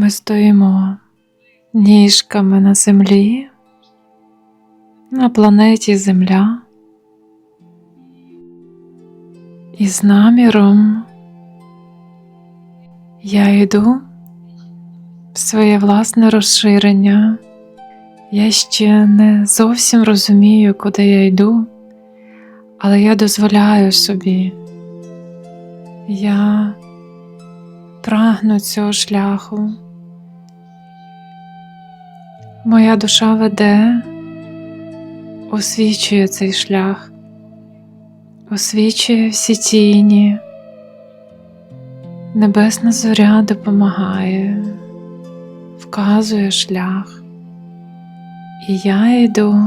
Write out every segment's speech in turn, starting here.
Ми стоїмо ніжками на землі, на планеті Земля, і з наміром я йду в своє власне розширення. Я ще не зовсім розумію, куди я йду, але я дозволяю собі. Я прагну цього шляху. Моя душа веде, освічує цей шлях, освічує всі тіні. Небесна зоря допомагає, вказує шлях, і я йду.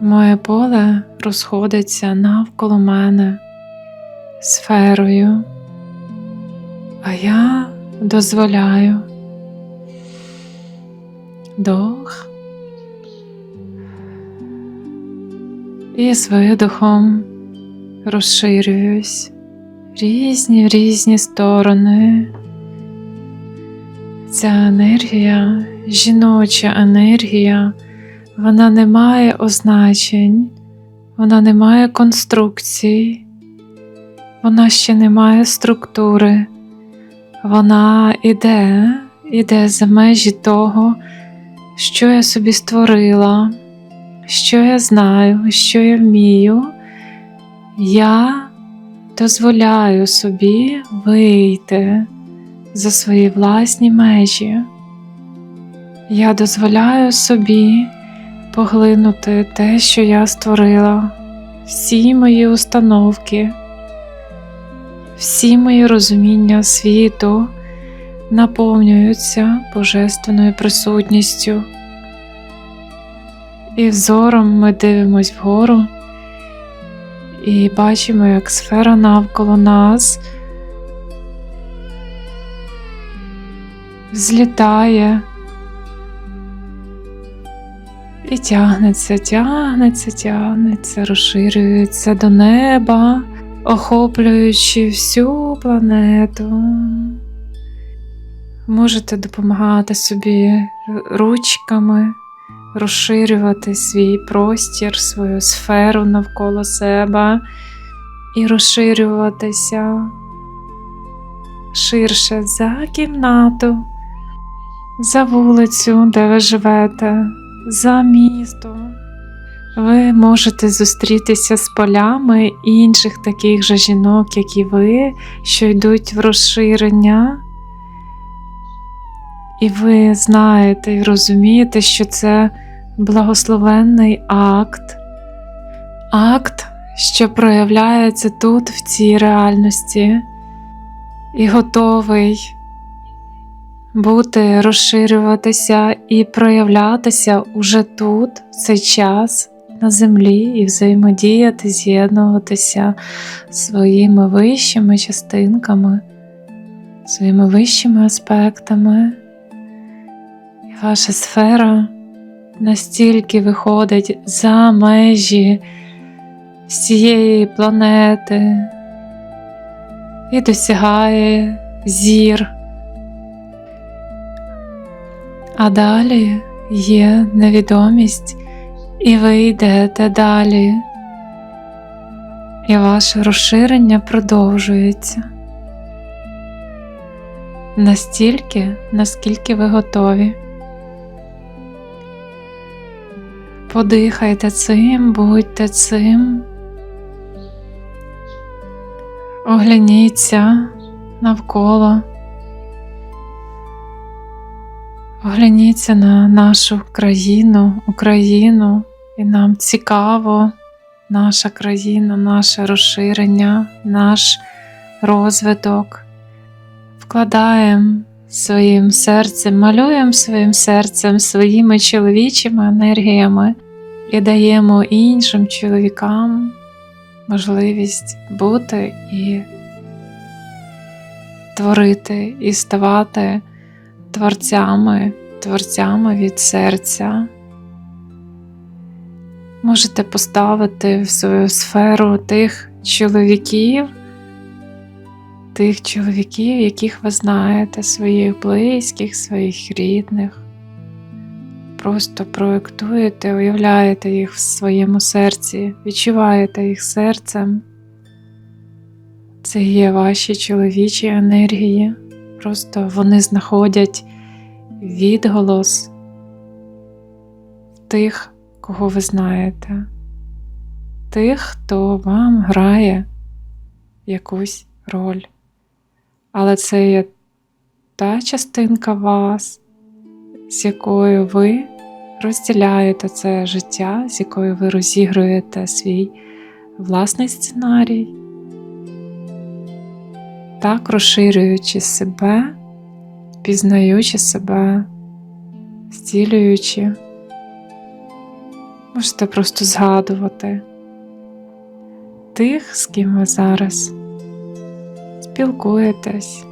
Моє поле розходиться навколо мене сферою, а я дозволяю вдох і з видохом розширююсь різні в різні сторони. Ця енергія, жіноча енергія, вона не має означень, вона не має конструкцій, вона ще не має структури, вона іде, іде за межі того, що я собі створила, що я знаю, що я вмію. Я дозволяю собі вийти за свої власні межі. Я дозволяю собі поглинути те, що я створила, всі мої установки, всі мої розуміння світу наповнюються божественною присутністю. І взором ми дивимось вгору і бачимо, як сфера навколо нас взлітає і тягнеться, тягнеться, тягнеться, розширюється до неба, охоплюючи всю планету. Можете допомагати собі ручками, розширювати свій простір, свою сферу навколо себе і розширюватися ширше за кімнату, за вулицю, де ви живете, за місто. Ви можете зустрітися з полями інших таких же жінок, як і ви, що йдуть в розширення. І ви знаєте і розумієте, що це благословенний акт, акт, що проявляється тут, в цій реальності, і готовий бути, розширюватися і проявлятися уже тут, в цей час. На землі і взаємодіяти, з'єднуватися своїми вищими частинками, своїми вищими аспектами ваша сфера настільки виходить за межі всієї планети і досягає зір. А далі є невідомість, і ви йдете далі, і ваше розширення продовжується настільки, наскільки ви готові. Подихайте цим, будьте цим, огляніться навколо, огляніться на нашу країну, Україну, і нам цікаво наша країна, наше розширення, наш розвиток. Вкладаємо своїм серцем, малюємо своїм серцем, своїми чоловічими енергіями і даємо іншим чоловікам можливість бути і творити, і ставати творцями, творцями від серця. Можете поставити в свою сферу тих чоловіків, тих чоловіків, яких ви знаєте, своїх близьких, своїх рідних. Просто проєктуєте, уявляєте їх в своєму серці, відчуваєте їх серцем. Це є ваші чоловічі енергії, просто вони знаходять відголос в тих, кого ви знаєте, тих, хто вам грає якусь роль. Але це є та частинка вас, з якою ви розділяєте це життя, з якою ви розігруєте свій власний сценарій, так розширюючи себе, пізнаючи себе, зцілюючи. Можете просто згадувати тих, з ким ви зараз спілкуєтесь,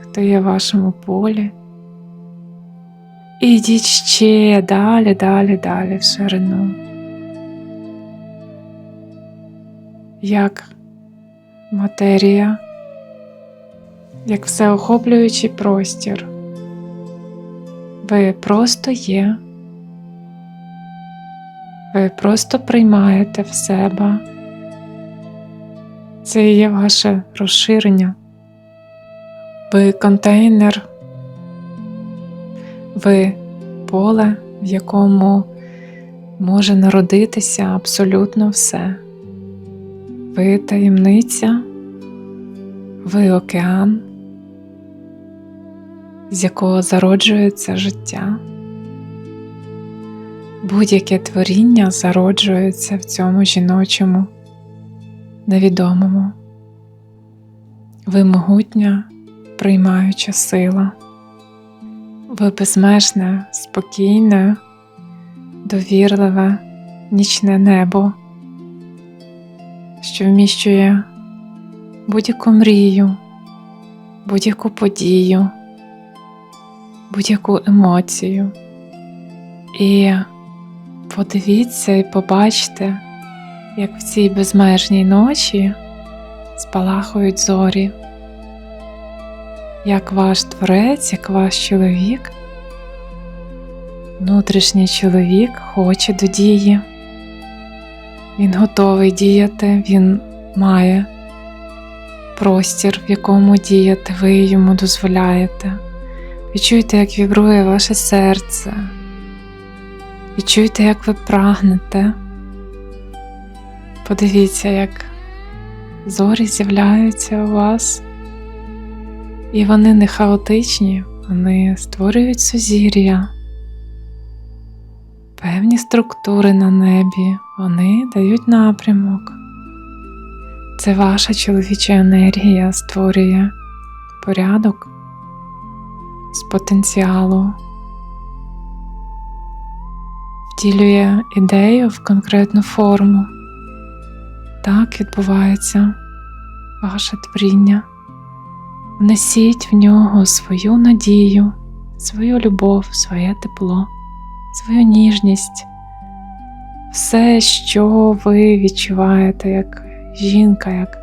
хто є в вашому полі. І йдіть ще далі, далі, далі в ширину. Як матерія, як всеохоплюючий простір. Ви просто є. Ви просто приймаєте в себе. Це є ваше розширення. Ви контейнер, ви поле, в якому може народитися абсолютно все. Ви таємниця, ви океан, з якого зароджується життя. Будь-яке творіння зароджується в цьому жіночому, невідомому. Ви могутня, приймаюча сила. Ви безмежне, спокійне, довірливе, нічне небо, що вміщує будь-яку мрію, будь-яку подію, будь-яку емоцію. І подивіться і побачте, як в цій безмежній ночі спалахують зорі як ваш творець, як ваш чоловік, внутрішній чоловік хоче до дії. Він готовий діяти, він має простір, в якому діяти, ви йому дозволяєте. Відчуйте, як вібрує ваше серце. Відчуйте, як ви прагнете. Подивіться, як зорі з'являються у вас. І вони не хаотичні, вони створюють сузір'я, певні структури на небі, вони дають напрямок. Це ваша чоловіча енергія створює порядок з потенціалу, втілює ідею в конкретну форму. Так відбувається ваше творіння. Внесіть в нього свою надію, свою любов, своє тепло, свою ніжність, все, що ви відчуваєте як жінка, як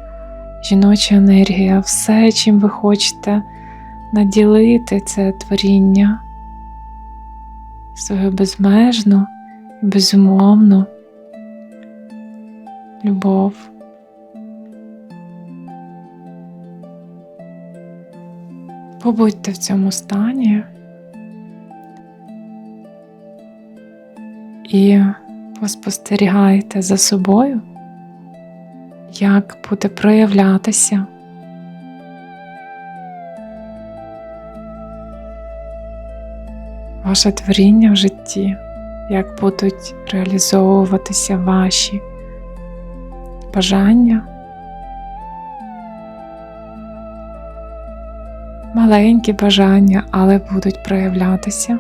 жіноча енергія, все, чим ви хочете наділити це творіння, свою безмежну, безумовну любов. Побудьте в цьому стані і поспостерігайте за собою, як буде проявлятися. Ваше творіння в житті, як будуть реалізовуватися ваші бажання. Маленькі бажання, але будуть проявлятися,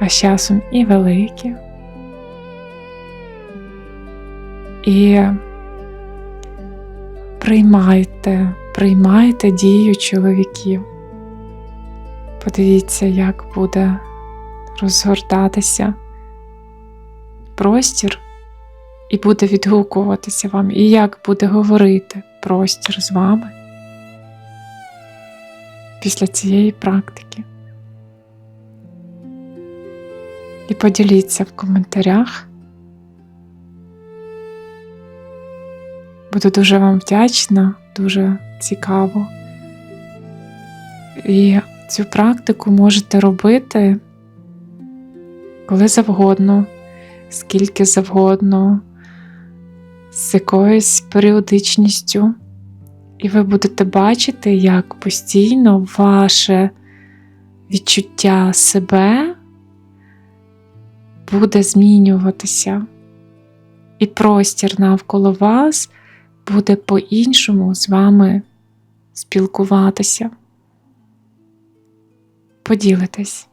а з часом і великі. І приймайте, приймайте дію чоловіків. Подивіться, як буде розгортатися простір і буде відгукуватися вам, і як буде говорити простір з вами після цієї практики. І поділіться в коментарях. Буду дуже вам вдячна, дуже цікаво. І цю практику можете робити коли завгодно, скільки завгодно, з якоюсь періодичністю. І ви будете бачити, як постійно ваше відчуття себе буде змінюватися, і простір навколо вас буде по-іншому з вами спілкуватися. Поділитесь.